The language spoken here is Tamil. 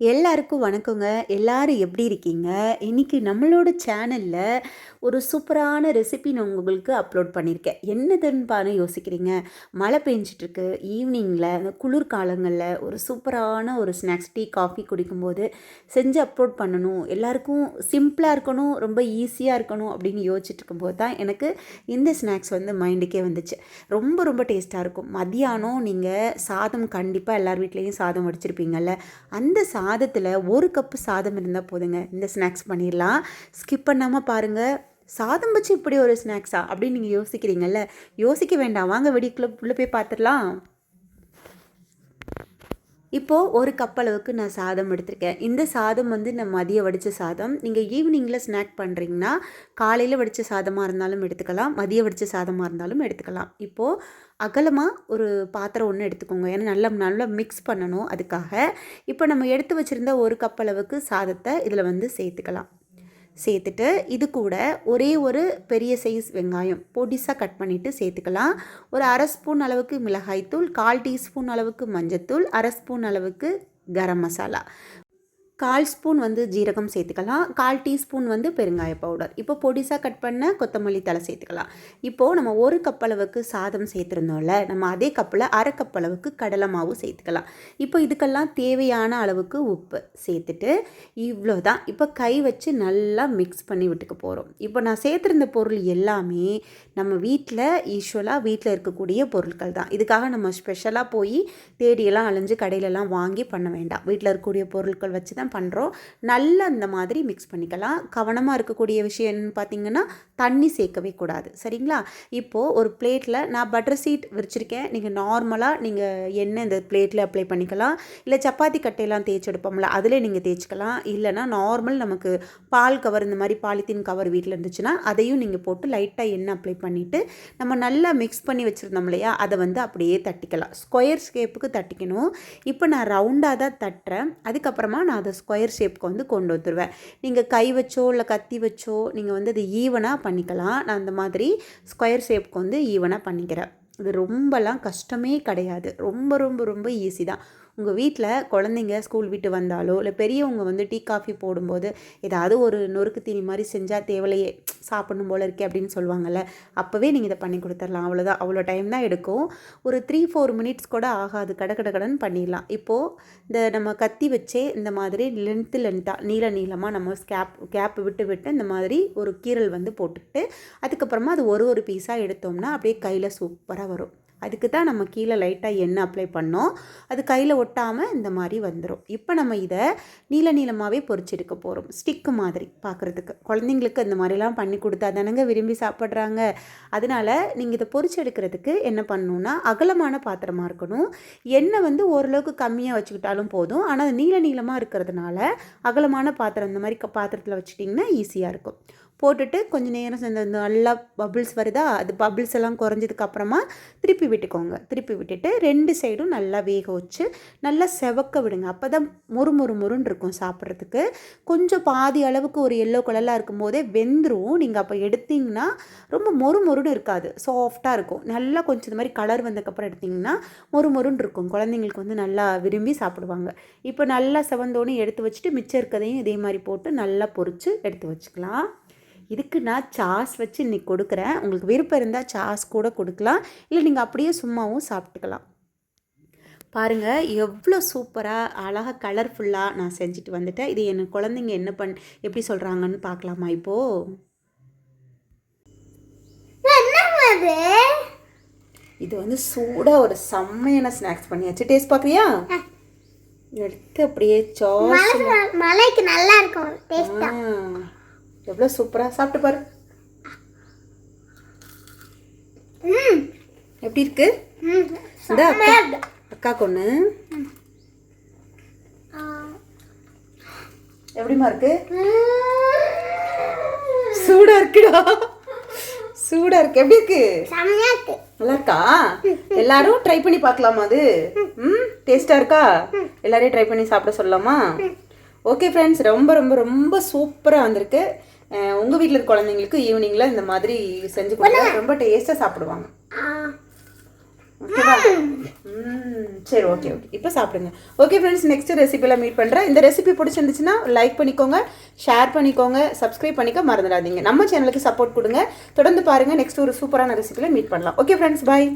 எல்லாருக்கும் வணக்கங்க. எல்லாரும் எப்படி இருக்கீங்க? இன்றைக்கி நம்மளோட சேனலில் ஒரு சூப்பரான ரெசிபி நான் உங்களுக்கு அப்லோட் பண்ணியிருக்கேன் என்னதுன்னு பாரு யோசிக்கிறீங்க. மழை பெஞ்சிட்ருக்கு. ஈவினிங்கில் அந்த குளிர் காலங்களில் ஒரு சூப்பரான ஒரு ஸ்நாக்ஸ் டீ காஃபி குடிக்கும்போது செஞ்சு அப்லோட் பண்ணணும். எல்லாருக்கும் சிம்பிளாக இருக்கணும் ரொம்ப ஈஸியாக இருக்கணும் அப்படின்னு யோசிச்சுட்டு இருக்கும்போது தான் எனக்கு இந்த ஸ்நாக்ஸ் வந்து மைண்டுக்கே வந்துச்சு. ரொம்ப ரொம்ப டேஸ்ட்டாக இருக்கும். மதியானம் நீங்கள் சாதம் கண்டிப்பாக எல்லார் வீட்லேயும் சாதம் வடிச்சிருப்பீங்கல்ல. அந்த சாதம் சாதத்தில் ஒரு கப்பு சாதம் இருந்தால் போதுங்க. இந்த ஸ்நாக்ஸ் பண்ணிடலாம். ஸ்கிப் பண்ணாமல் பாருங்கள் சாதம் வச்சு இப்படி ஒரு ஸ்நாக்ஸா அப்படின்னு நீங்கள் யோசிக்கிறீங்கல்ல? யோசிக்க வேண்டாம். வாங்க வெடிக்குள்ளே உள்ளே போய் பார்த்துடலாம் இப்போது ஒரு கப் அளவுக்கு நான் சாதம் எடுத்திருக்கேன். இந்த சாதம் வந்து நான் மதியம் வடித்த சாதம். நீங்கள் ஈவினிங்கில் ஸ்நாக் பண்ணுறீங்கன்னா காலையில் வடித்த சாதமாக இருந்தாலும் எடுத்துக்கலாம். மதியம் வடித்த சாதமாக இருந்தாலும் எடுத்துக்கலாம். இப்போது அகலமாக ஒரு பாத்திரம் ஒன்று எடுத்துக்கோங்க. ஏன்னா நல்லா நல்லா மிக்ஸ் பண்ணணும் அதுக்காக. இப்போ நம்ம எடுத்து வச்சுருந்த ஒரு கப் அளவுக்கு சாதத்தை இதில் வந்து சேர்த்துக்கலாம். சேர்த்துட்டு இது கூட ஒரே ஒரு பெரிய சைஸ் வெங்காயம் பொடிசாக கட் பண்ணிவிட்டு சேர்த்துக்கலாம். ஒரு அரை ஸ்பூன் அளவுக்கு மிளகாய்த்தூள் கால் டீஸ்பூன் அளவுக்கு மஞ்சத்தூள் அரை ஸ்பூன் அளவுக்கு கரம் மசாலா. கால் ஸ்பூன் வந்து ஜீரகம் சேர்த்துக்கலாம். கால் டீஸ்பூன் வந்து பெருங்காய பவுடர். இப்போ பொடிசாக கட் பண்ண கொத்தமல்லி தலை சேர்த்துக்கலாம். இப்போது நம்ம ஒரு கப் அளவுக்கு சாதம் சேர்த்துருந்தோம்ல நம்ம அதே கப்பில் அரை கப் அளவுக்கு கடலை மாவு சேர்த்துக்கலாம். இப்போ இதுக்கெல்லாம் தேவையான அளவுக்கு உப்பு சேர்த்துட்டு இவ்வளோ தான் இப்போ கை வச்சு நல்லா மிக்ஸ் பண்ணி விட்டுக்க போகிறோம் இப்போ நான் சேர்த்துருந்த பொருள் எல்லாமே நம்ம வீட்டில் யூஸ்வலாக வீட்டில் இருக்கக்கூடிய பொருட்கள் தான். இதுக்காக நம்ம ஸ்பெஷலாக போய் தேடியெல்லாம் அலைஞ்சு கடையிலலாம் வாங்கி பண்ண வேண்டாம். வீட்டில் இருக்கக்கூடிய பொருட்கள் வச்சு தான் பண்ணுறோம் நல்லா அந்த மாதிரி மிக்ஸ் பண்ணிக்கலாம். கவனமாக இருக்கக்கூடிய விஷயம் என்னன்னு பார்த்தீங்கன்னா தண்ணி சேர்க்கவே கூடாது. சரிங்களா? இப்போது ஒரு பிளேட்டில் நான் பட்டர் சீட் விரிச்சிருக்கேன். நீங்கள் நார்மலாக நீங்கள் எண்ணெய் இந்த பிளேட்டில் அப்ளை பண்ணிக்கலாம். இல்லை சப்பாத்தி கட்டையெல்லாம் தேய்ச்சி எடுப்போம்ல அதில் நீங்கள் தேய்ச்சிக்கலாம். இல்லைனா நார்மல் நமக்கு பால் கவர் இந்த மாதிரி பாலித்தீன் கவர் வீட்டில் இருந்துச்சுன்னா அதையும் நீங்கள் போட்டு லைட்டாக எண்ணெய் அப்ளை பண்ணிவிட்டு நம்ம நல்லா மிக்ஸ் பண்ணி வச்சுருந்தோம் இல்லையா அதை வந்து அப்படியே தட்டிக்கலாம். ஸ்கொயர் ஷேப்புக்கு தட்டிக்கணும். இப்போ நான் ரவுண்டாக தான் தட்டுறேன். அதுக்கப்புறமா நான் அதை ஸ்கொயர் ஷேப்க்கு வந்து கொண்டு வந்துடுவேன் நீங்கள் கை வச்சோ இல்லை கத்தி வச்சோ நீங்கள் வந்து அது ஈவனாக பண்ணிக்கலாம். நான் அந்த மாதிரி ஸ்கொயர் ஷேப்க்கு வந்து ஈவனாக பண்ணிக்கிறேன். இது ரொம்பலாம் கஷ்டமே கிடையாது. ரொம்ப ரொம்ப ரொம்ப ஈஸி தான். உங்கள் வீட்டில் குழந்தைங்க ஸ்கூல் விட்டு வந்தாலோ இல்லை பெரியவங்க வந்து டீ காஃபி போடும்போது ஏதாவது ஒரு நொறுக்கு தீனி மாதிரி செஞ்சால் தேவலையே சாப்பிடணும் போல இருக்கே அப்படின்னு சொல்லுவாங்கள்ல அப்போவே நீங்கள் இதை பண்ணி கொடுத்துடலாம். அவ்வளோதான் அவ்வளோ டைம் தான் எடுக்கும். ஒரு த்ரீ ஃபோர் மினிட்ஸ் கூட ஆகாது. கட கட கடன்னு பண்ணிடலாம். இப்போது இந்த நம்ம கத்தி வச்சே இந்த மாதிரி லென்த்து லென்த்தாக நீள நீளமாக நம்ம ஸ்கேப் கேப் விட்டு விட்டு இந்த மாதிரி ஒரு கீரல் வந்து போட்டுக்கிட்டு அதுக்கப்புறமா அது ஒரு ஒரு பீஸாக எடுத்தோம்னா அப்படியே கையில் சூப்பராக வரும். அதுக்கு தான் நம்ம கீழே லைட்டாக எண்ணெய் அப்ளை பண்ணோம். அது கையில் ஒட்டாமல் இந்த மாதிரி வந்துடும் இப்போ நம்ம இதை நீல நீளமாகவே பொறிச்செடுக்க போகிறோம் ஸ்டிக்கு மாதிரி பார்க்குறதுக்கு குழந்தைங்களுக்கு இந்த மாதிரிலாம் பண்ணி கொடுத்தா தானங்க விரும்பி சாப்பிட்றாங்க. அதனால் நீங்கள் இதை பொறிச்செடுக்கிறதுக்கு என்ன பண்ணணுன்னா அகலமான பாத்திரமாக இருக்கணும். எண்ணெய் வந்து ஓரளவுக்கு கம்மியாக வச்சுக்கிட்டாலும் போதும். ஆனால் அது நீல நீளமாக இருக்கிறதுனால அகலமான பாத்திரம் இந்த மாதிரி பாத்திரத்தில் வச்சுட்டிங்கன்னா ஈஸியாக இருக்கும். போட்டுட்டு கொஞ்சம் நேரம் சேர்ந்து நல்லா பபிள்ஸ் வருதா அது பபிள்ஸ் எல்லாம் குறைஞ்சதுக்கப்புறமா திருப்பி விட்டுக்கோங்க. திருப்பி விட்டுட்டு ரெண்டு சைடும் நல்லா வேக வச்சு நல்லா செவக்க விடுங்க. அப்போ தான் மொறு மொறு மொறுன்னு இருக்கும் சாப்பிட்றதுக்கு. கொஞ்சம் பாதி அளவுக்கு ஒரு எல்லோ கலராக இருக்கும் போதே வெந்துடும் நீங்கள் அப்போ எடுத்திங்கன்னா ரொம்ப மொறு மொறுன்னு இருக்காது. சாஃப்டாக இருக்கும். நல்லா கொஞ்சம் இந்த மாதிரி கலர் வந்ததுக்கப்புறம் எடுத்திங்கன்னா மொறு மொறுன்னு இருக்கும். குழந்தைங்களுக்கு வந்து நல்லா விரும்பி சாப்பிடுவாங்க. இப்போ நல்லா செவந்தோன்னு எடுத்து வச்சுட்டு மிச்சம் இருக்கதையும் இதே மாதிரி போட்டு நல்லா பொறிச்சு எடுத்து வச்சுக்கலாம். இதுக்கு நான் சாஸ் வச்சு இன்றைக்கி கொடுக்குறேன். உங்களுக்கு விருப்பம் இருந்தால் சாஸ் கூட கொடுக்கலாம். இல்லை நீங்கள் அப்படியே சும்மாவும் சாப்பிட்டுக்கலாம். பாருங்கள் எவ்வளோ சூப்பராக அழகாக கலர்ஃபுல்லாக நான் செஞ்சுட்டு வந்துட்டேன். இது என் குழந்தைங்க என்ன பண் எப்படி சொல்கிறாங்கன்னு பார்க்கலாமா இப்போது இது வந்து சூடாக ஒரு செம்மையான ஸ்நாக்ஸ் பண்ணியாச்சு. டேஸ்ட் பார்க்குறியா? எடுத்து அப்படியே சாஸ் மலைக்கு நல்லா இருக்கும். டேஸ்டா எவ்வளோ சூப்பராக சாப்பிட்டு பாரு. எப்படி இருக்கு? இந்த அக்கா. கொன்று எப்படிமா இருக்கு? சூடா இருக்குடா. சூடா இருக்கு. எப்படி இருக்கு? நல்லா இருக்கா? எல்லாரும் ட்ரை பண்ணி பார்க்கலாமா அது? ம். டேஸ்டா இருக்கா? எல்லாரையும் ட்ரை பண்ணி சாப்பிட சொல்லலாமா? ஓகே ஃப்ரெண்ட்ஸ் ரொம்ப ரொம்ப ரொம்ப சூப்பராக வந்திருக்கு. உங்கள் வீட்டில் இருக்க குழந்தைங்களுக்கு ஈவினிங்கில் இந்த மாதிரி செஞ்சு கொடுங்க ரொம்ப டேஸ்ட்டாக சாப்பிடுவாங்க. ஓகேவா சரி ஓகே ஓகே இப்போ சாப்பிடுங்க. ஓகே ஃப்ரெண்ட்ஸ் நெக்ஸ்ட் ரெசிபியில் மீட் பண்ணுறேன் இந்த ரெசிபி பிடிச்சிருந்துச்சுன்னா லைக் பண்ணிக்கோங்க ஷேர் பண்ணிக்கோங்க சப்ஸ்கிரைப் பண்ணிக்க மறந்துடாதீங்க. நம்ம சேனலுக்கு சப்போர்ட் கொடுங்க. தொடர்ந்து பாருங்கள் நெக்ஸ்ட் ஒரு சூப்பரான ரெசிபியில் மீட் பண்ணலாம். Okay friends bye